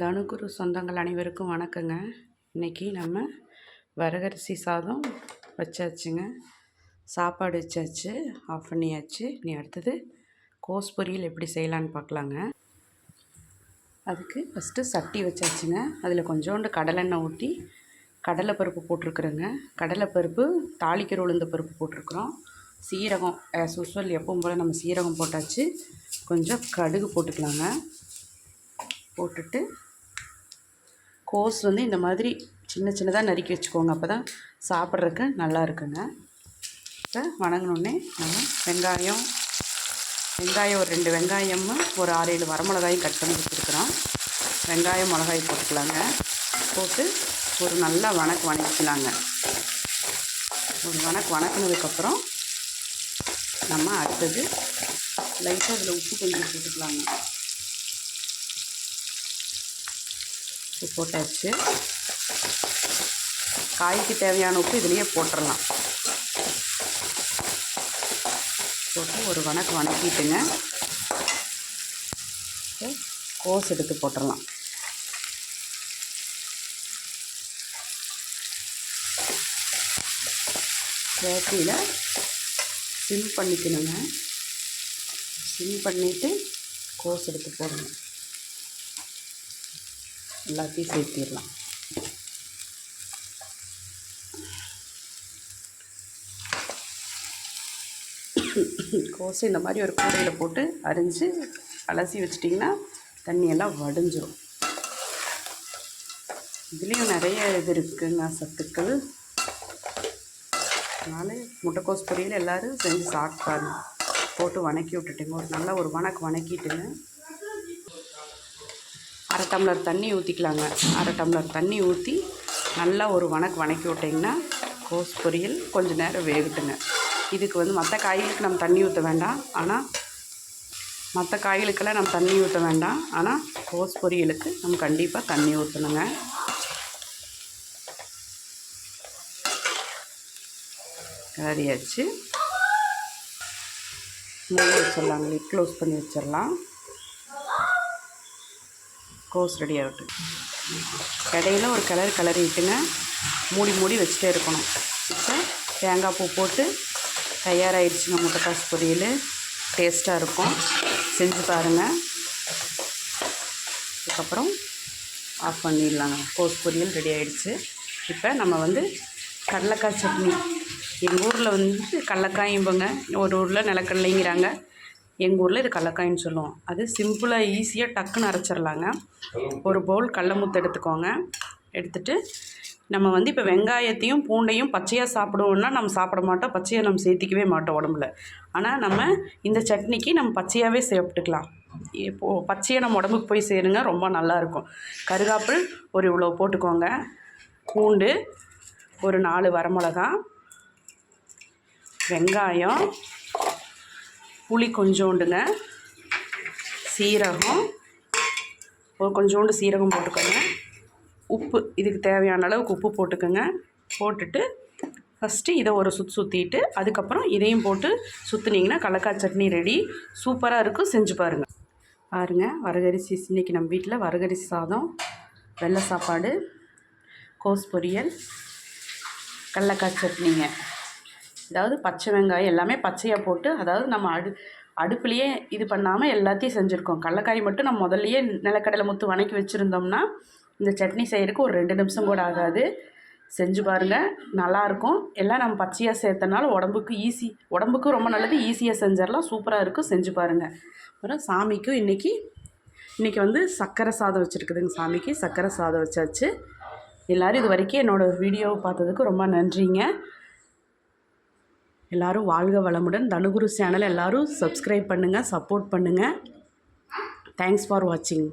தனுகுரு சொந்தங்கள் அனைவருக்கும் வணக்கங்க. இன்றைக்கி நம்ம வரகரிசி சாதம் வச்சாச்சுங்க. சாப்பாடு வச்சாச்சு ஆஃப் பண்ணியாச்சு. நீ அடுத்தது கோஸ் பொரியல் எப்படி செய்யலான்னு பார்க்கலாங்க. அதுக்கு ஃபஸ்ட்டு சட்டி வச்சாச்சுங்க. அதில் கொஞ்சோண்டு கடலெண்ணெய் ஊற்றி கடலைப்பருப்பு போட்டிருக்குறேங்க. கடலைப்பருப்பு தாளிக்கிற உளுந்த பருப்பு போட்டிருக்குறோம். சீரகம் ஆஸ் யூஸ்வல் எப்பவும் போல் நம்ம சீரகம் போட்டாச்சு. கொஞ்சம் கடுகு போட்டுக்கலாங்க. போட்டுட்டு கோஸ் வந்து இந்த மாதிரி சின்ன சின்னதாக நறுக்கி வச்சுக்கோங்க. அப்போ தான் சாப்பிட்றதுக்கு நல்லா இருக்குங்க. இப்போ வணங்கினோடனே நம்ம வெங்காயம் வெங்காயம் ஒரு ரெண்டு வெங்காயமும் ஒரு ஆறு ஏழு வரமிளகாயும் கட் பண்ணி வச்சுருக்குறோம். வெங்காயம் மிளகாய் போட்டுக்கலாங்க. போட்டு ஒரு நல்லா வணக்கு வணக்கிக்கலாங்க. ஒரு வணக்கு வணக்கினதுக்கப்புறம் நம்ம அடுத்தது லைட்டாக அதில் உப்பு கொஞ்சம் போட்டுக்கலாங்க. போட்டாச்சு. காய்க்கு தேவையான உப்பு இதுலேயே போட்டுடலாம் போட்டு ஒரு வணக்கு வணக்கிட்டுங்க. கோஸ் எடுத்து போட்டுடலாம் வேட்டியில் சிம் பண்ணிக்கணுங்க. சிம் பண்ணிவிட்டு கோஸ் எடுத்து போடணும். எல்லாத்தையும் சேர்த்திடலாம். கோசை இந்த மாதிரி ஒரு கூடையில் போட்டு அரிஞ்சு அலசி வச்சிட்டிங்கன்னா தண்ணியெல்லாம் வடிஞ்சிரும். இதுலேயும் நிறைய இது இருக்குங்க சத்துக்கள். அதனால் முட்டைக்கோஸ் பொரியல் எல்லோரும் செஞ்சு சாப்பிட்டாங்க. போட்டு வணக்கி விட்டுட்டுங்க. ஒரு நல்லா ஒரு வணக்கு வணக்கிட்டுங்க. அரை டம்ளர் தண்ணி ஊற்றிக்கலாங்க அரை டம்ளர் தண்ணி ஊற்றி நல்லா ஒரு வணக்கு வணக்கி விட்டிங்கன்னா கோஸ் பொரியல் கொஞ்சம் நேரம் வேகட்டுங்க. இதுக்கு வந்து மற்ற காய்களுக்கு நம்ம தண்ணி ஊற்ற வேண்டாம். ஆனால் மற்ற காய்களுக்கெல்லாம் நம்ம தண்ணி ஊற்ற வேண்டாம். ஆனால் கோஸ் பொரியலுக்கு நம்ம கண்டிப்பாக தண்ணி ஊற்றணுங்க கிளறியாச்சு மூடி வச்சிடலாங்க. க்ளோஸ் பண்ணி வச்சிடலாம். கோஸ் ரெடி ஆகட்டும். இடையில ஒரு கலர் கிளறிட்டுங்க மூடி மூடி வச்சுட்டே இருக்கணும். இப்போ தேங்காய் பூ போட்டு தயாராகிடுச்சுங்க முட்டைக்காசு பொரியல். டேஸ்ட்டாக இருக்கும். செஞ்சு பாருங்கள் அதுக்கப்புறம் ஆஃப் பண்ணிடலாங்க. கோஸ் பொரியல் ரெடி ஆகிடுச்சு இப்போ நம்ம வந்து கடலக்காய் சட்னி. எங்கள் ஊரில் வந்து கடலக்காயும்பங்க ஒரு ஊரில் நிலக்கடலைங்கிறாங்க. எங்கள் ஊரில் இது கடலக்காயின்னு சொல்லுவோம். அது சிம்பிளாக ஈஸியாக டக்குன்னு அரைச்சிடலாங்க ஒரு பவுல் கடல முத்து எடுத்துக்கோங்க. எடுத்துகிட்டு நம்ம வந்து இப்போ வெங்காயத்தையும் பூண்டையும் பச்சையாக சாப்பிடுவோம்னா நம்ம சாப்பிட மாட்டோம். பச்சையாக நம்ம சேர்த்திக்கவே மாட்டோம் உடம்புல. ஆனால் நம்ம இந்த சட்னிக்கு நம்ம பச்சையாகவே சாப்பிட்டுக்கலாம் இப்போது பச்சையாக நம்ம உடம்புக்கு போய் சேருங்க ரொம்ப நல்லாயிருக்கும் கருகாப்பிள் ஒரு இவ்வளோ போட்டுக்கோங்க. பூண்டு ஒரு நாலு வரமிளகா. வெங்காயம். புளி கொஞ்சோண்டுங்க. சீரகம். ஒரு கொஞ்சோண்டு சீரகம் போட்டுக்கோங்க. உப்பு இதுக்கு தேவையான அளவுக்கு உப்பு போட்டுக்கோங்க. போட்டுட்டு ஃபஸ்ட்டு இதை ஒரு சுற்றி சுற்றிட்டு அதுக்கப்புறம் இதையும் போட்டு சுற்றுனீங்கன்னா கடலக்காய் சட்னி ரெடி சூப்பராக இருக்கும். செஞ்சு பாருங்கள் பாருங்கள் வரகரிசி இன்றைக்கி நம்ம வீட்டில் வரகரிசி சாதம் வெள்ளை சாப்பாடு கோஸ் பொரியல் கடலக்காய் சட்னிங்க. அதாவது பச்சை வெங்காயம் எல்லாமே பச்சையாக போட்டு அதாவது நம்ம அடு அடுப்புலேயே இது பண்ணாமல் எல்லாத்தையும் செஞ்சுருக்கோம். கடலக்காய் மட்டும் நம்ம முதல்லையே நிலக்கடலை முத்து வணக்கி வச்சுருந்தோம்னா இந்த சட்னி செய்கிறதுக்கு ஒரு ரெண்டு நிமிஷம் கூட ஆகாது. செஞ்சு பாருங்கள் நல்லாயிருக்கும். எல்லாம் நம்ம பச்சையாக சேர்த்தனால உடம்புக்கு ஈஸி உடம்புக்கும் ரொம்ப நல்லது ஈஸியாக செஞ்சிடலாம் சூப்பராக இருக்கும். செஞ்சு பாருங்கள் அப்புறம் சாமிக்கும் இன்றைக்கி இன்றைக்கி வந்து சர்க்கரை சாதம் வச்சுருக்குதுங்க சாமிக்கு. சர்க்கரை சாதம் வச்சாச்சு. எல்லோரும் இது வரைக்கும் என்னோடய வீடியோவை பார்த்ததுக்கு ரொம்ப நன்றிங்க. எல்லோரும் வாழ்க வளமுடன். தனுகுரு சேனல் எல்லோரும் சப்ஸ்கிரைப் பண்ணுங்கள் சப்போர்ட் பண்ணுங்கள் தேங்க்ஸ் ஃபார் வாட்சிங்